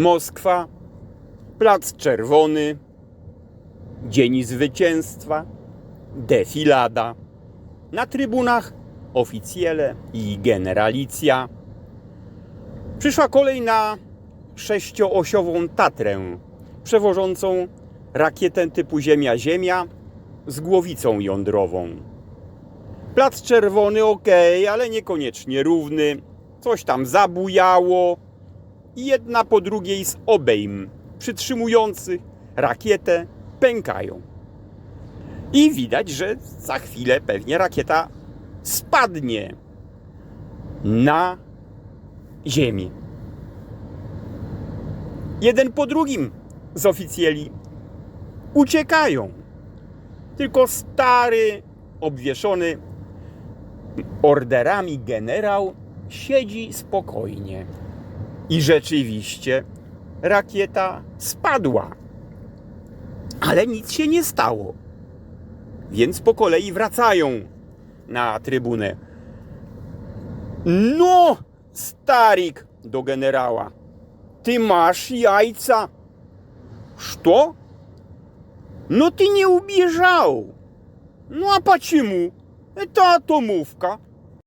Moskwa, Plac Czerwony, Dzień Zwycięstwa, defilada. Na trybunach oficjele i generalicja. Przyszła kolej na sześcioosiową Tatrę, przewożącą rakietę typu Ziemia-Ziemia z głowicą jądrową. Plac Czerwony ok, ale niekoniecznie równy. Coś tam zabujało. Jedna po drugiej z obejm przytrzymujących rakietę pękają. I widać, że za chwilę pewnie rakieta spadnie na ziemię. Jeden po drugim z oficjeli uciekają. Tylko stary, obwieszony orderami generał siedzi spokojnie. I rzeczywiście rakieta spadła. Ale nic się nie stało. Więc po kolei wracają na trybunę. No, starik do generała. Ty masz jajca. Что? Но ты не убежал. Ну а почему? Это атомовка.